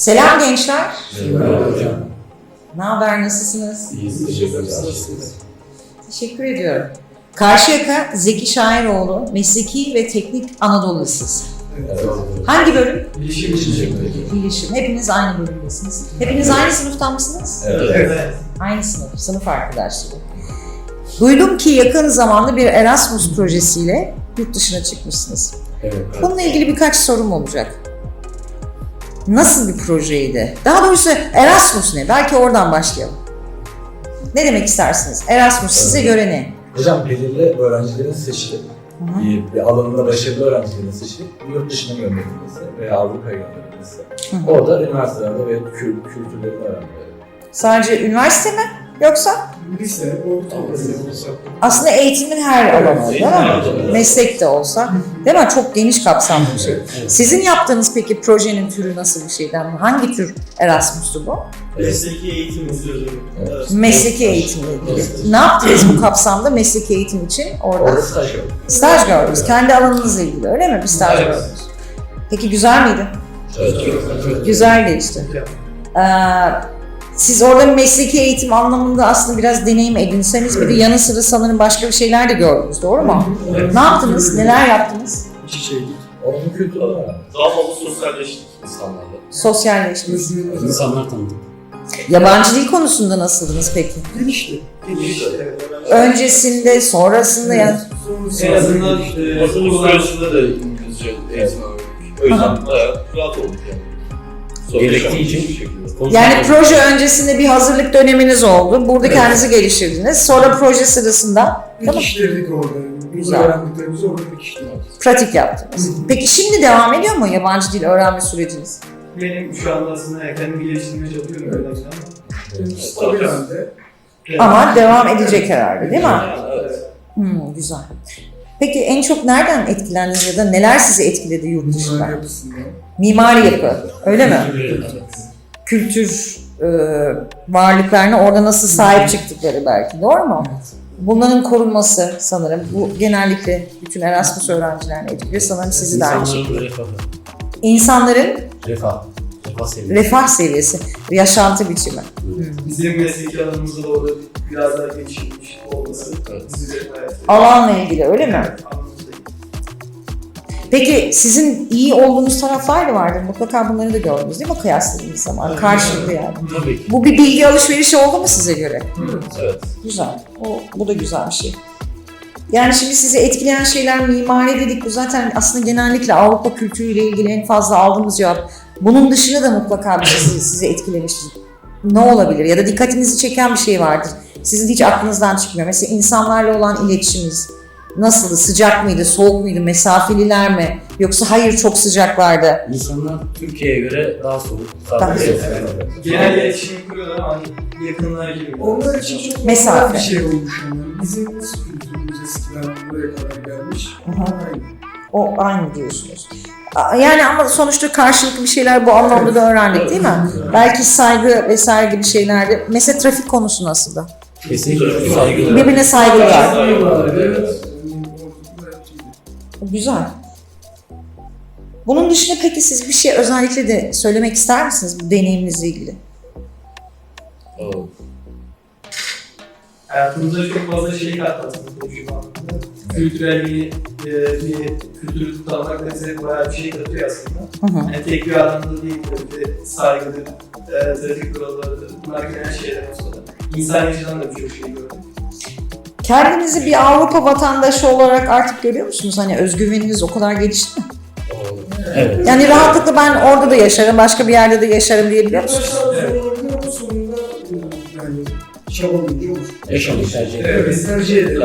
Selam gençler. Merhaba hocam. Ne haber, nasılsınız? İyiyiz, teşekkür ederiz. Teşekkür ediyorum. Karşıyaka Zeki Şairoğlu, Mesleki ve Teknik Anadolu Lisesi. Evet. Hangi bölüm? Bilişim için. Bilişim. Hepiniz aynı bölümdesiniz. Hepiniz aynı sınıftan mısınız? Evet. Aynı sınıf, sınıf arkadaşları. Duydum ki yakın zamanda bir Erasmus projesiyle yurt dışına çıkmışsınız. Evet. Bununla ilgili birkaç sorum olacak. Nasıl bir projeydi? Daha doğrusu Erasmus ne? Belki oradan başlayalım. Ne demek istersiniz? Erasmus size göre ne? Hocam belirli öğrencilerin seçilip, bir, bir alanında başarılı öğrencilerin seçilip yurt dışına gönderilmesi veya Avrupa'ya gönderilmesi. Hı. Orada üniversitelerde ve kül, kültürlerini öğrenmeleri. Sadece üniversite mi? Yoksa Lise, ortaokul olsa. aslında eğitimin her alanı değil mi? Meslek de olsa. Değil mi? Çok geniş kapsamlı bir şey. Sizin yaptığınız peki projenin türü nasıl bir şeyden? Hangi tür Erasmus'tu bu? Mesleki eğitim. Ee, Mesleki eğitimle ilgili. Ne yaptınız bu kapsamda mesleki eğitim için orada? Orada staj yaptık. Staj gördünüz. Kendi alanınızla ilgili öyle mi? Bir staj Evet. gördünüz. Peki güzel miydi? Evet. Güzel geçti. Ee, siz orada mesleki eğitim anlamında aslında biraz deneyim edinseniz bir de yanı sıra sanırım başka bir şeyler de gördünüz. Doğru mu? Ne yaptınız? Neler yaptınız? Çiçeği. Onun kültürünü öğrendik. Daha fazla sosyalleştik. İnsanlarla. Sosyalleştiniz. İnsanlar tanıdık. Yabancı dil konusunda nasıldınız peki? Genişti. Genişti. Öncesinde, sonrasında yani En azından hazırlık sürecinde de İngilizce eğitim aldık. O yüzden bayağı rahat olduk yani. Gerektiği için- bir şekilde. Yani proje öncesinde bir hazırlık döneminiz oldu. Burada kendinizi geliştirdiniz. Sonra proje sırasında tamam, Dikiştirdik orada. Biz öğrendiklerimizi orada dikiştirdik. pratik yaptınız. Peki şimdi devam ediyor mu yabancı dil öğrenme süreciniz? Benim şu anda aslında kendimi geliştirmeye çalışıyorum öyle ama. Stabil halde. Ama devam edecek herhalde değil mi? Evet. Hmm, güzel. Peki en çok nereden etkilendiniz ya da neler sizi etkiledi yurt dışında? yapısından. Mimari yapı, öyle mi? Evet. Kültür e, varlıklarına orada nasıl sahip çıktıkları belki, doğru mu? Bunların korunması sanırım. Bu genellikle bütün Erasmus öğrencilerini etkiliyor. Sanırım sizi de aynı şekilde. İnsanların refahı. İnsanların Refah. Refah seviyesi. refah seviyesi, yaşantı biçimi. Bizim mesleki alanımızda da orada biraz daha gelişmiş olması Evet. Alanla ilgili öyle mi? Evet. Peki sizin iyi olduğunuz taraflar da vardır. Mutlaka bunları da gördünüz değil mi kıyasladığınız zaman? Karşılıklı yani. Tabii ki. Bu bir bilgi alışverişi oldu mu size göre? Evet. Güzel. O, bu da güzel bir şey. Yani şimdi sizi etkileyen şeyler mimari dedik. Bu zaten aslında genellikle Avrupa kültürüyle ilgili en fazla aldığımız cevap. Bunun dışında da mutlaka bir şey sizi, sizi etkilemiştir. Ne olabilir? Ya da dikkatinizi çeken bir şey vardır. Sizin hiç aklınızdan çıkmıyor. Mesela insanlarla olan iletişiminiz nasıldı? Sıcak mıydı? Soğuk muydu? Mesafeliler mi? Yoksa hayır çok sıcaklardı. İnsanlar Türkiye'ye göre daha soğuk. Daha Daha soğuk. Genel iletişimi kuruyorlar ama hani yakınlığa girmiyor. Onlar için çok Mesafe. normal bir şey olmuş yani. Bizim nasıl kültürümüz eskiden buraya kadar gelmiş. Aha. Aynı. O aynı diyorsunuz. A- Yani ama sonuçta karşılıklı bir şeyler bu anlamda da öğrendik değil mi? Belki saygı vesaire gibi şeylerde. Mesela trafik konusu nasıldı? Kesinlikle saygılı. Birbirine saygılılar. Evet. Evet. Güzel. Bunun dışında peki siz bir şey özellikle de söylemek ister misiniz bu deneyiminizle ilgili? Oo. Hayatımıza çok fazla şey kattı aslında şu anlamda. Kültürel bir, e, bir kültürü da bize bayağı bir şey katıyor aslında. Hı hı. Yani tek bir alanda değil de saygıdır, e, trafik kurallarıdır, bunlar genel şeyler olsa da. İnsan yaşından da birçok şey gördüm. Kendinizi bir Avrupa vatandaşı olarak artık görüyor musunuz? Hani özgüveniniz o kadar gelişti mi? Evet. Yani rahatlıkla ben orada da yaşarım, başka bir yerde de yaşarım diyebiliyor musunuz? E, olur. Yaşamayı tercih Evet, ediyorum. biz tercih edelim.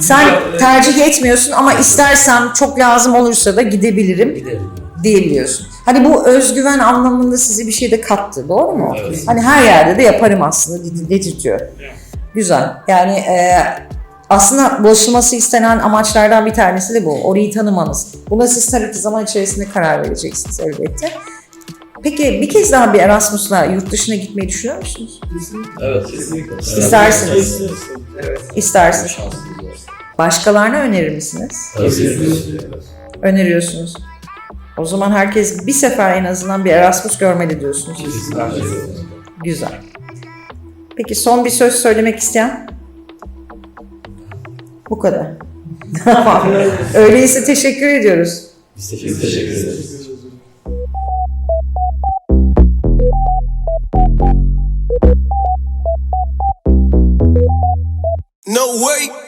Sen tercih etmiyorsun ama istersem çok lazım olursa da gidebilirim Giderim. diyebiliyorsun. Hani bu özgüven anlamında size bir şey de kattı, doğru mu? Evet. Hani her yerde de yaparım aslında dedi- dedirtiyor. Güzel. Yani e, aslında ulaşılması istenen amaçlardan bir tanesi de bu. Orayı tanımanız. Buna siz tabii ki zaman içerisinde karar vereceksiniz elbette. Peki bir kez daha bir Erasmus'la yurt dışına gitmeyi düşünüyor musunuz? Kesinlikle. Evet, kesinlikle. İstersiniz. Evet. İstersiniz. Başkalarına önerir misiniz? Kesinlikle. Öneriyorsunuz. O zaman herkes bir sefer en azından bir Erasmus görmeli diyorsunuz. De. Güzel. Peki son bir söz söylemek isteyen? Bu kadar. Öyleyse teşekkür ediyoruz. Biz teşekkür Biz ederiz. teşekkür ederiz. No way.